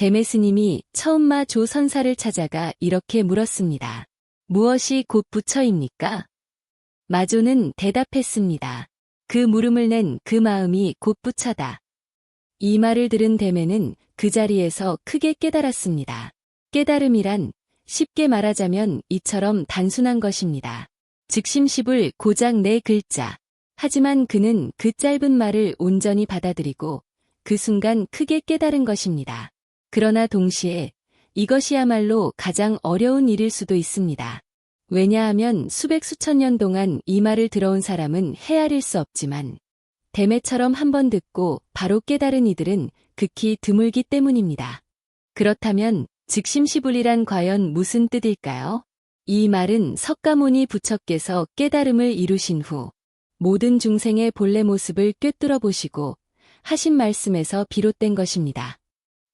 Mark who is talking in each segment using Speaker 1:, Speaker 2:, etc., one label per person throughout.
Speaker 1: 대메스님이 처음마 조 선사를 찾아가 이렇게 물었습니다. 무엇이 곧 부처입니까? 마조는 대답했습니다. 그 물음을 낸 그 마음이 곧 부처다. 이 말을 들은 대매는 그 자리에서 크게 깨달았습니다. 깨달음이란 쉽게 말하자면 이처럼 단순한 것입니다. 즉심십을 고작 네 글자. 하지만 그는 그 짧은 말을 온전히 받아들이고 그 순간 크게 깨달은 것입니다. 그러나 동시에 이것이야말로 가장 어려운 일일 수도 있습니다. 왜냐하면 수백 수천 년 동안 이 말을 들어온 사람은 헤아릴 수 없지만 대매처럼 한 번 듣고 바로 깨달은 이들은 극히 드물기 때문입니다. 그렇다면 즉심시불이란 과연 무슨 뜻일까요? 이 말은 석가모니 부처께서 깨달음을 이루신 후 모든 중생의 본래 모습을 꿰뚫어 보시고 하신 말씀에서 비롯된 것입니다.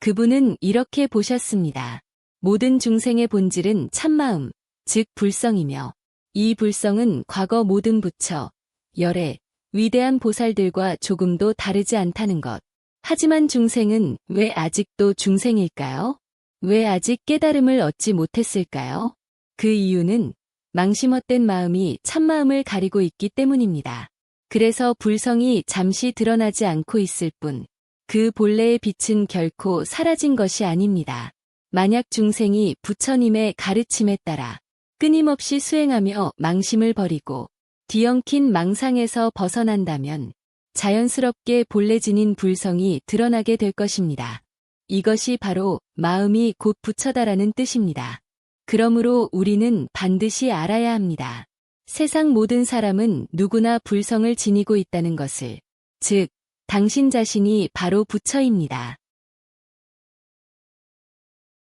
Speaker 1: 그분은 이렇게 보셨습니다. 모든 중생의 본질은 참마음, 즉 불성이며 이 불성은 과거 모든 부처, 열애, 위대한 보살들과 조금도 다르지 않다는 것. 하지만 중생은 왜 아직도 중생일까요? 왜 아직 깨달음을 얻지 못했을까요? 그 이유는 망심 헛된 마음이 참마음을 가리고 있기 때문입니다. 그래서 불성이 잠시 드러나지 않고 있을 뿐, 그 본래의 빛은 결코 사라진 것이 아닙니다. 만약 중생이 부처님의 가르침에 따라 끊임없이 수행하며 망심을 버리고 뒤엉킨 망상에서 벗어난다면 자연스럽게 본래 지닌 불성이 드러나게 될 것입니다. 이것이 바로 마음이 곧 부처다라는 뜻입니다. 그러므로 우리는 반드시 알아야 합니다. 세상 모든 사람은 누구나 불성을 지니고 있다는 것을, 즉, 당신 자신이 바로 부처입니다.